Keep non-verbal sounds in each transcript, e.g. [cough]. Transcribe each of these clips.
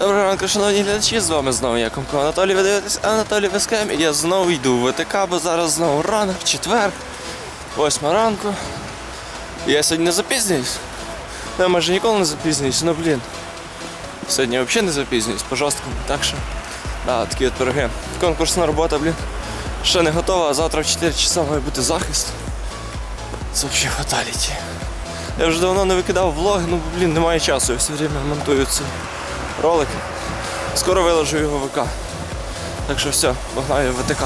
Доброго ранку, шановні глядачі, з вами знову я Комко Анатолій. Ви дивитесь Анатолій Вескем. І я знову йду в ВТК, бо зараз знову ранок, четвер, восьма ранку. Я сьогодні не запізнююсь. Я майже ніколи не запізнююсь, ну блін. Сьогодні взагалі не запізнююсь по жорсткому, так що. Да, такі от пироги. Конкурсна робота, блін. Ще не готова, а завтра в 4 часа має бути захист. Це взагалі фаталіті. Я вже давно не викидав влоги, ну блін, немає часу, я все время монтую ці ролики. Скоро виложу його в ВК. Так що все, погнав я в ВТК.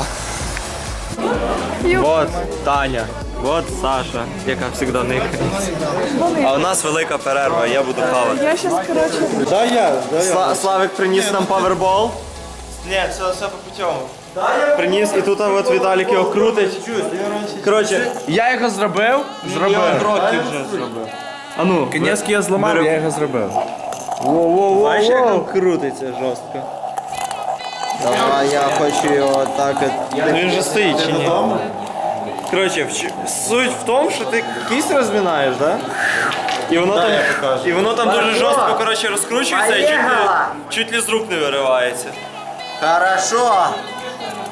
Вот Таня, вот Саша, яка завжди никає. А у нас велика перерва, я буду хавати. Я сейчас, короче, Да я, да я. Славик приніс нам павербол. Ні, все, все по путьому. Приніс і тут от Віталік його крутить. Коротше, Я його зробив, зробив. років вже зробив. А ну, Кінецький я зламав, я його зробив. Бачиш, як він крутиться жорстко. Давай, я хочу його так. от- Ну він же стоїть чи ні? Коротше, вч- суть в тому, що ти кість розмінаєш, да? І воно там, і воно там дуже жорстко коротше, розкручується і чуть ли, чуть ли з рук не виривається. Хорошо.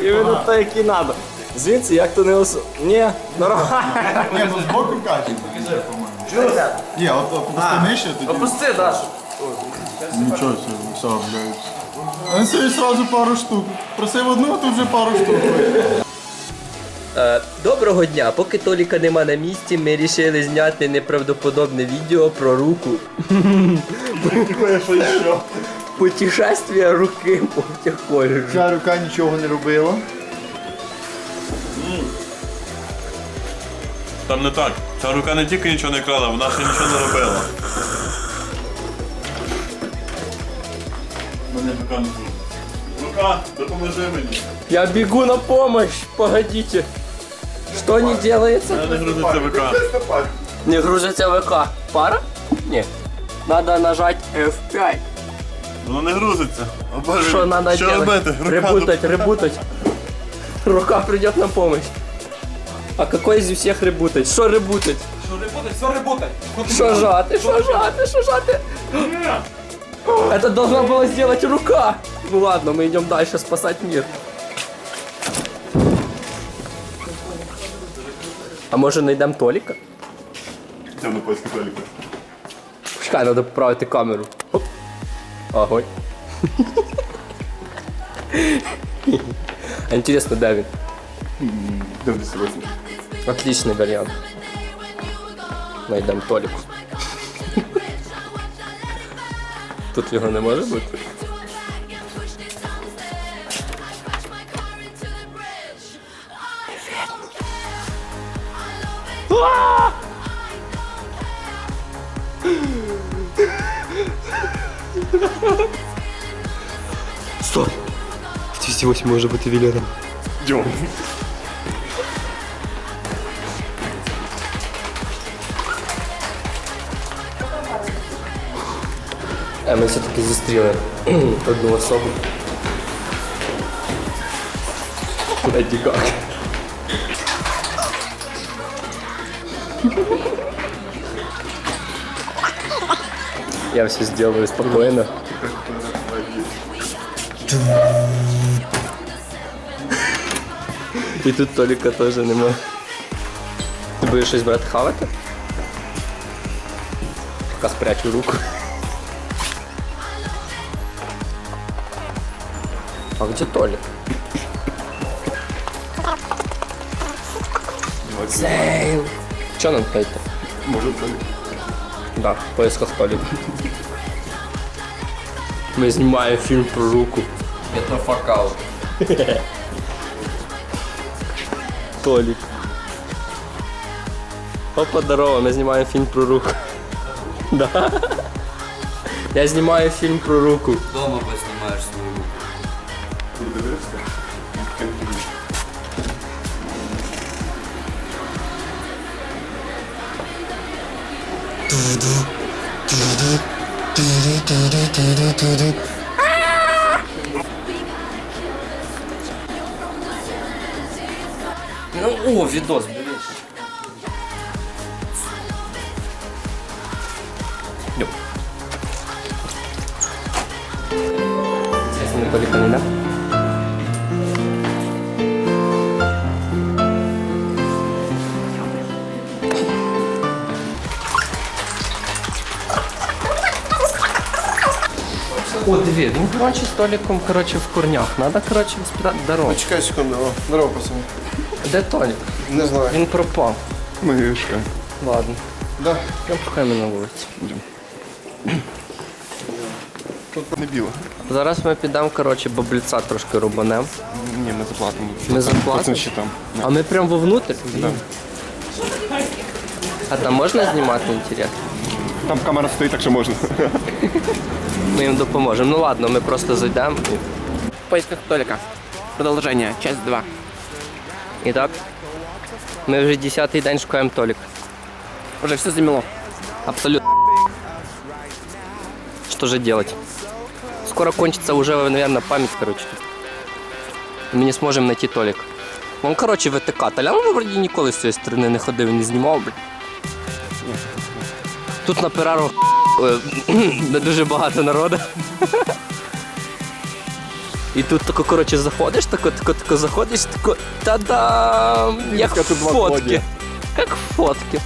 іменно так, як і треба. Звідси, як то не ос... Ні, нормально. Ні, ну збоку каче. Ні, от опусти нижче, тоді. Опусти, Даша. Нічого собі, все, блядь. А він собі одразу пару штук. Просив одну, а тут вже пару штук. Е, Доброго дня! Поки Толіка нема на місці, ми вирішили зняти неправдоподобне відео про руку. Путешествие руки по коледжу. Ця рука нічого не робила. Там не так. Ця рука не тільки нічого не крала, вона ще нічого не робила. Мене рука не буде. Рука, допоможи мені. Я бегу на помощь! Погодите! Что не делается? Мене не грузиться ВК. Не грузится ВК. Пара? Не. Надо нажать F5. Воно не грузиться. О, Боже, Что надо що делать? робити? Рука Ребутать, ребутать. Рука придет на помощь. А какой из всех ребутать? Что ребутать? Что ребутать? Что ребутать? Что жаты? Что жаты? Что жаты? Это должна была сделать рука. Ну ладно, мы идем дальше спасать мир. А може найдемо Толіка? Це на польську толіку. Чекай, треба поправити камеру. Оп. Огонь. Интересно, де Добрый сегодня. Отличный вариант. Найдем Толіку. [laughs] Тут його не може бути. Стоп! 208 може бути вілером. А ми все-таки зустріли [clears throat] одну особу. Леді Гага. Я все сделаю спокойно. І тут Толіка теж нема. Ти будеш щось брати хавати? Пока спрячу руку. А где Толик? Сейл! Че нам это? Може, це Да, в поисках Толика. Мы снимаем фильм про руку. Это факаут. Толик. Опа, здорово, ми знімаємо фільм про руку. Да. Я знімаю фільм про руку. Дома познімаєш свою руку. Ну, о, відос, блін. Йоп. Естественно, только не да? О, диви, він, коротше, з Толіком, коротше, в корнях. Надо, коротше, спитати дорогу. Чекай секунду, о, здорово, пацани. Де Толік? Не знаю. Він пропав. Мишка. Ладно. Да, Ну, пускай ми на вулиці. тут не біло. Зараз ми підемо, коротше, бабліца трошки рубанем. Ні, ми заплатимо. Ми заплатимо? ще там. А ми прям вовнутрь? Да. А там можна знімати інтересно? Там камера стоїть, так що можна. [laughs] Ми їм допоможемо. Ну ладно, ми просто зайдемо. В поисках Толика. Продолжение, часть 2. І так. Ми вже 10-й день шукаємо Толік. Уже все замело. Абсолютно. Что же делать? Скоро кончится уже, наверное, память, короче. Мы не сможем найти Толік. Он, короче, ВТК. Толян вроді ніколи з цієї сторони не ходив і не знімав, блядь. Тут на перервах е, [clears throat] дуже багато народу. І тут тако, коротше, заходиш, тако, тако, тако заходиш, тако, та-дам! Як Тут фотки. Як фотки.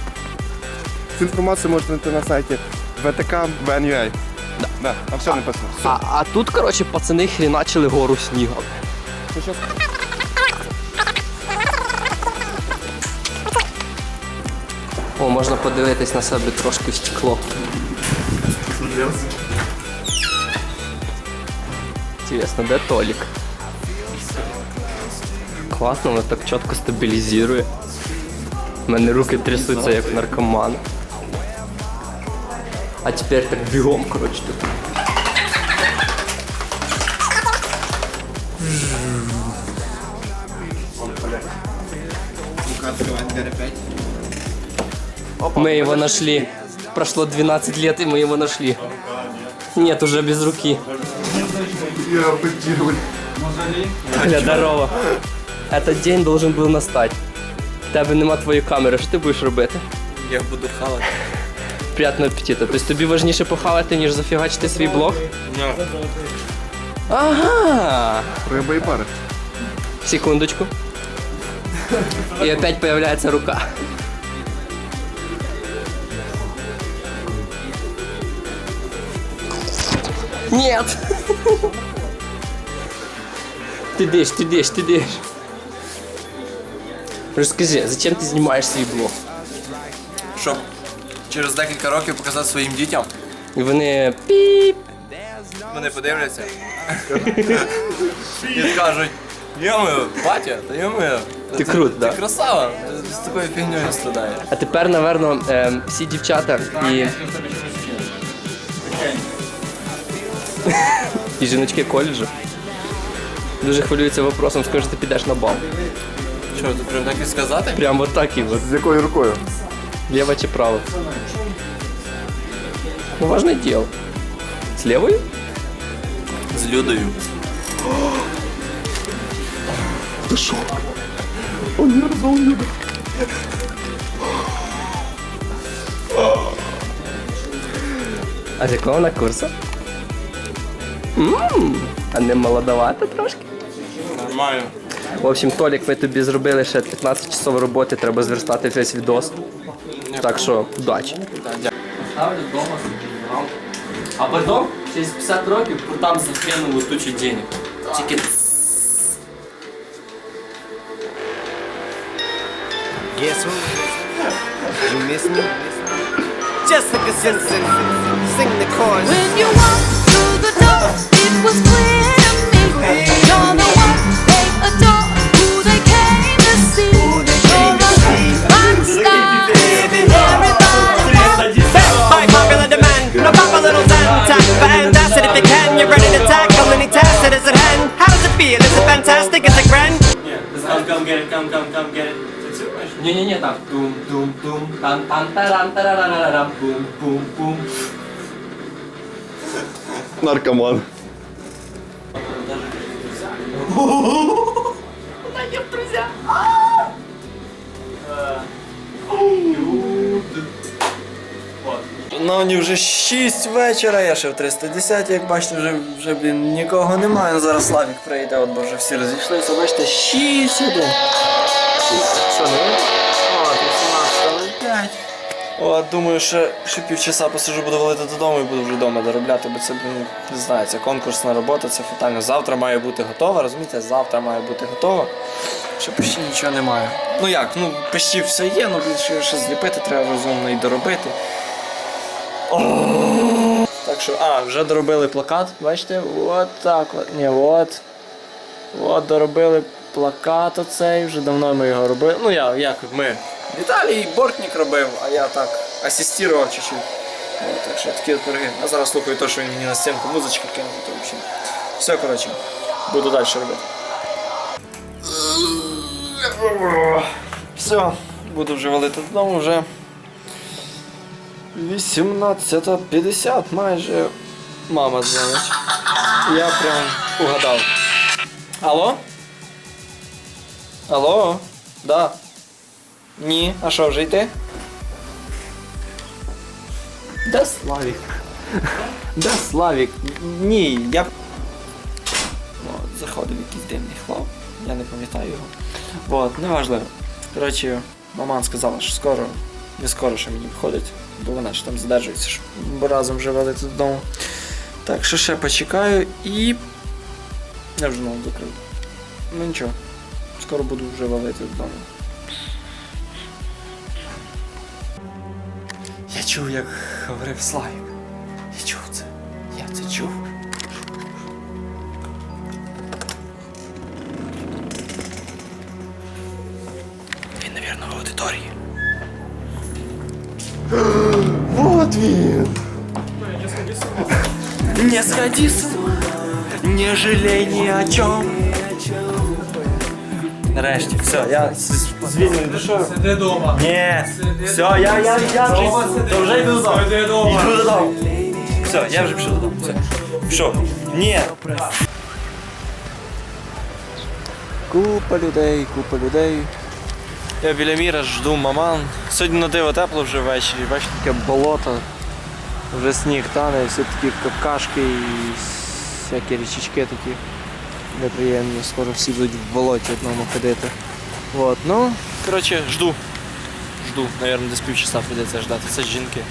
Цю інформацію можна знайти на сайті ВТК ВНЮА. Да. Да, там все написано. Все. А, а тут, коротше, пацани хріначили гору снігу. О, можна подивитись на себе трошки в стекло. Інтересно, де Толік? Класно, воно так чітко стабілізує. У мене руки трясуться, як в наркомана. А тепер так бігом, коротше, тут. Мы его нашли Прошло 12 лет, и мы его нашли. Нет, уже без руки. Я адаптировать. Бля, здорово. Этот день должен был настать. В тебе нема твоєї камери, що ти будеш робити? Я буду хавати. Приятного апетиту. Тобто тобі важніше похавати, ніж зафігачити свій блог? Ага. Риба і пари. Секундочку. И опять появляется рука. Нет! Ты дышь, ты дышь, ты дышь. Розкажи, зачем ти знімаєш свій блог? Щоб через декілька років показати своїм дітям. І вони піп. Вони подивляться. І скажуть, йомою, батя, та йомою. Ти крут, да? Ти красава. З такою фігньою не страдаєш. А тепер, напевно, е, всі дівчата і. і жіночки коледжу дуже хвилюються вопросом, скажи, ти підеш на бал. Що, ти прям так і сказати? Прямо так і от. З якою рукою? Лево чи право? Ну, важное дело. С левой? З Людою. А з якого на курсу? Ммм, а не молодовато трошки? Нормально. В общем, Толік, ми тобі зробили ще 15 часов роботи, треба зверстати весь відос. Так що, удачі. Ставлю вдома собі А потім, через 50 років, там закинули тучу денег. Тільки Guess who? You miss me? Jessica Simpson, sing the chorus. Ні-ні-ні, там. Тум-тум-тум, тан-тан-таран-тарарарарам, пум-пум-пум. Наркоман. Шановні, вже 6 вечора, я ще в 310, як бачите, вже, вже блін, нікого немає. Ну, зараз Славік прийде, от бо вже всі розійшлися. Бачите, 6 один. От, думаю, ще, ще півчаса посижу, буду валити додому і буду вже вдома доробляти, бо це, блін, не знаю, це конкурсна робота, це фатально. Завтра має бути готова, розумієте? Завтра має бути готова. Ще почти нічого немає. Ну як, ну почти все є, ну блін, ще, ще зліпити треба розумно і доробити. Так що, а, вже доробили плакат, бачите? От так от. Ні, от. От доробили плакат оцей, вже давно ми його робили. Ну я, як ми. Віталій Бортник робив, а я так асистував чуть-чуть. От, так що такі от. А зараз слухаю те, що він мені на стінку музички кинув, то взагалі. Все, коротше, буду далі робити. Все, буду вже валити додому вже. 18.50 майже мама дзвонить. Я прям угадав. Алло? Алло? Да. Ні, а що вже йти? Де Славік? Де Славік? Ні, я. От, заходив якийсь дивний хлоп. Я не пам'ятаю його. От, неважливо. Коротше, маман сказала, що скоро, не скоро що мені виходить, бо вона ж там задержується, щоб разом вже валити додому. Так, що ще почекаю і. Я вже знову закрив. Ну нічого. Скоро буду вже валити додому. Я чув, як говорив Славік. Я чув це. Я це чув. Він, навірно, в аудиторії. [gasps] Вот він. Не сходи с ума, не жалей ні о чому. Нарешті, все, я з, з душою. Сиди дома. Ні, все, я, я, я вже, то вже йду додому. Сиди дома. Йду додому. Все, я вже пішов додому. Все. Пішов. Ні. Купа людей, купа людей. Я біля міра жду маман. Сьогодні на диво тепло вже ввечері, бачите, таке болото. Вже сніг тане, всі такі какашки і всякі річечки такі неприємні. Скоро всі будуть в болоті одному ходити. Вот, ну, коротше, жду. Жду, Наверное, десь півчаса прийдеться ждати. Це жінки.